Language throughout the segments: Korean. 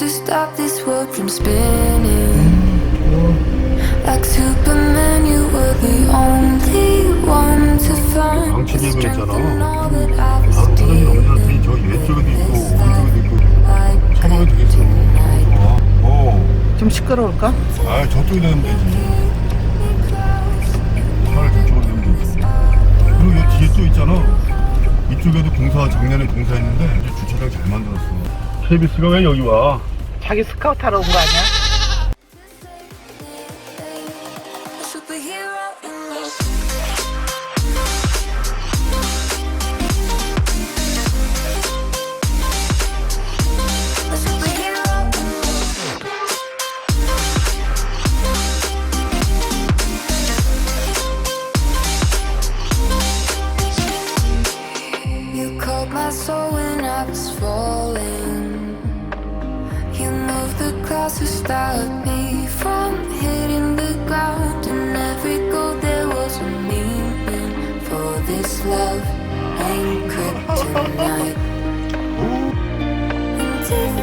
to stop this world from spinning. Like Superman, you were the only one to find the strength in all that I was 다른 사람이 dealing. 남자들이 저 왼쪽에도 있고 오른쪽에도 있고 Like 참아야 되겠어. 좋아. 어. 좀 시끄러울까? 아 저쪽에 내면 되지. 차를 저쪽으로 내면 되지. 그리고 여기 뒤에 또 있잖아. 이쪽에도 공사 작년에 공사했는데 이제 주차장 잘 만들었어. KBS가 왜 여기 와? 자기 스카우트 하러 온 거 아니야? moved the clouds to stop me from hitting the ground. And every goal there was a meaning. For this love ain't kryptonite. And if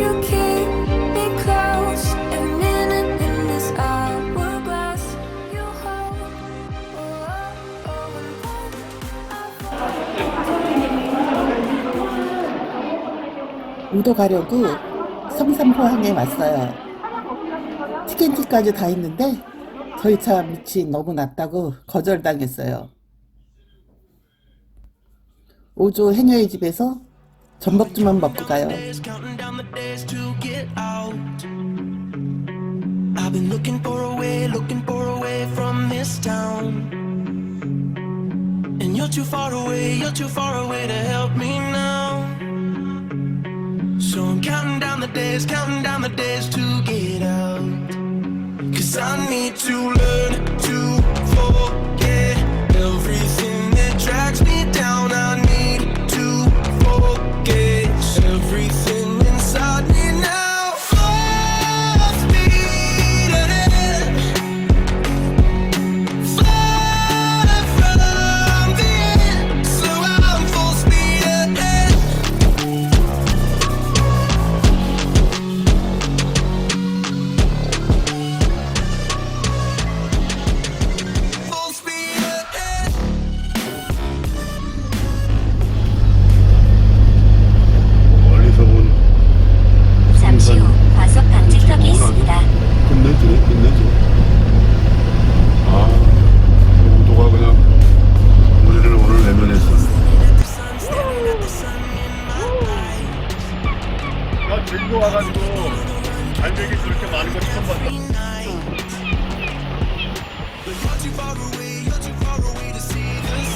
you keep me close, a minute in this hourglass, you hold. Oh, oh, oh, and then I 우도 가려고 성산포항에 왔어요. 티켓팅까지 다 했는데 저희 차 밑이 너무 낮다고 거절당했어요. 오조 해녀의 집에서 전복죽만 먹고 가요. you're too far away, you're too far away to help me now. So I'm counting down the days, counting down the days to get out. Cause I need to learn to forget everything that drags me down.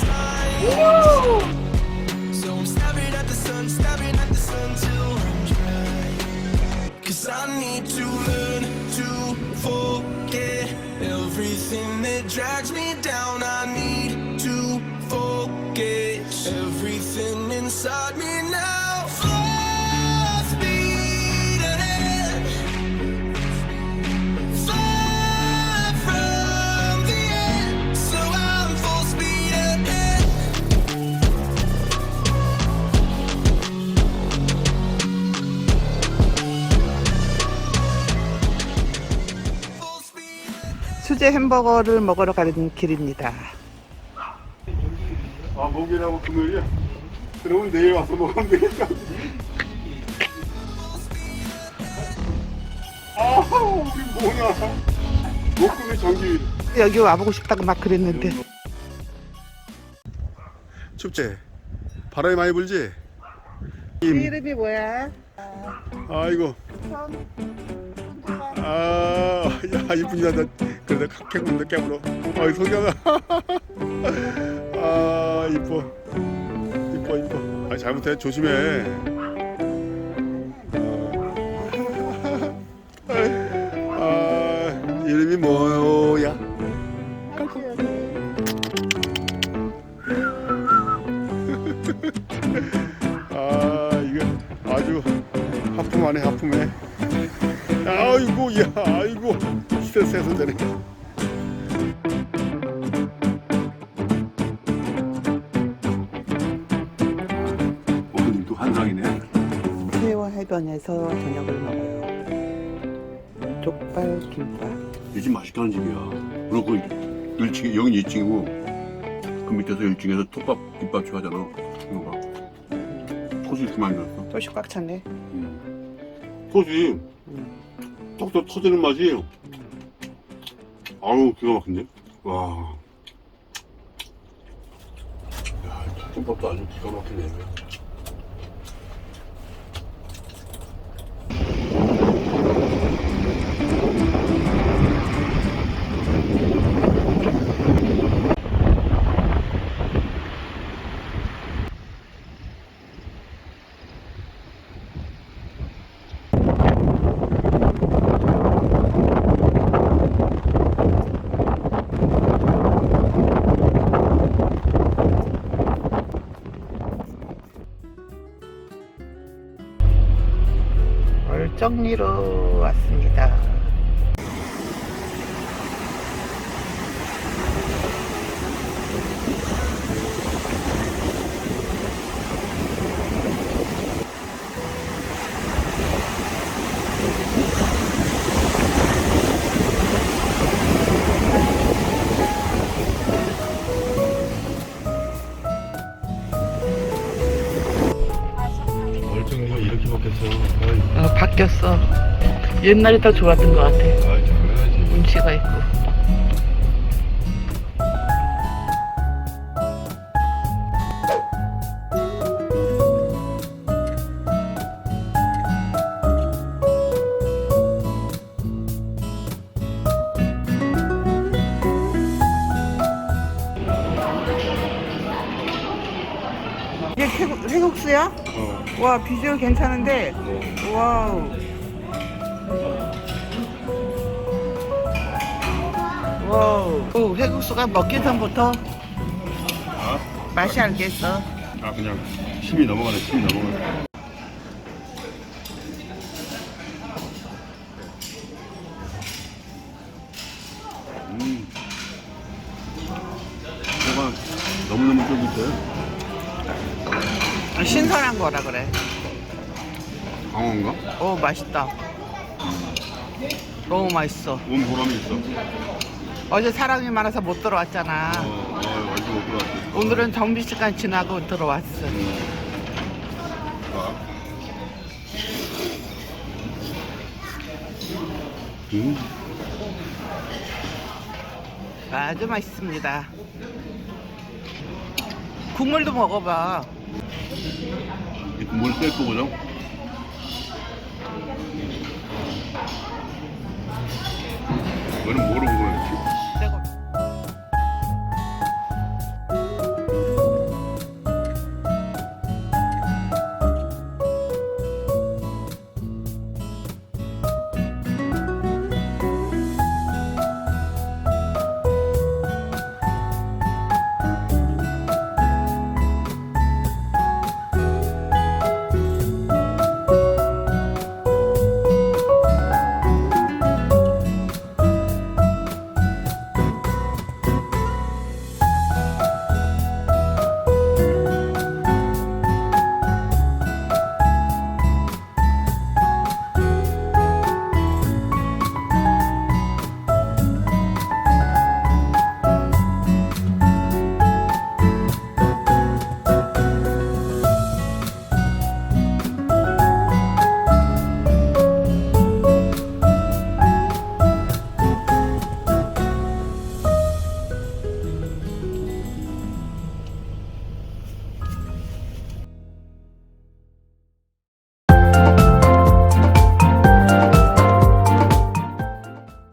Sign. So I'm staring at the sun, staring at the sun till I'm dry. Cause I need to learn to forget everything that drags me down. I need to forget everything inside me 수제 햄버거를 먹으러 가는 길입니다. 아 목요일하고 금요일이야. 그러면 내일 와서 먹으면 되겠다. 아 우리 뭐냐. 목금의 정기일. 여기 와보고 싶다고 막 그랬는데 춥지? 바람이 많이 불지? 이름이 뭐야? 아이고 아, 야, 이쁜 여자. 그래도 각해군데 깨물어. 아이, 소경아. 아, 이뻐. 이뻐, 이뻐. 아, 잘못해. 조심해. 아, 아, 이름이 뭐야? 스트레스해서 되네 오늘도 한상이네 대화해 해변에서 저녁을 먹어요. 족발 김밥. 이 집 맛있게 하는 집이야. 그리고 그 1층, 여긴 2층이고, 그 밑에서 1층에서 톱밥, 김밥집 하잖아. 이거 봐. 소스 이렇게 많이 넣었어. 소식 꽉 찼네. 소스, 톡톡 터지는 맛이, 아우, 기가 막힌데? 와. 야, 톱밥도 아주 기가 막히네. 얼정리로 왔습니다. 옛날이 더 좋았던 것 같아. 아이, 장난하지. 운치가 있고. 이게 회국, 회국수야? 어, 와 비주얼 괜찮은데 어. 와우 와우 오, 회국수가 먹기 전부터 아? 맛이 알겠어 아, 그냥 침이 넘어가네, 침이 넘어가네. 음. 뭐가 너무너무 쫄깃해. 신선한 거라 그래 강어인가? 오 맛있다 너무 맛있어 온 보람이 있어. 어제 사람이 많아서 못 들어왔잖아 어, 어, 아직 못 들어왔지. 오늘은 정비시간 지나고 들어왔어 봐. 음. 아주 맛있습니다 국물도 먹어봐 이 국물 뺄 거거든? 이거는 뭐로 먹어야지?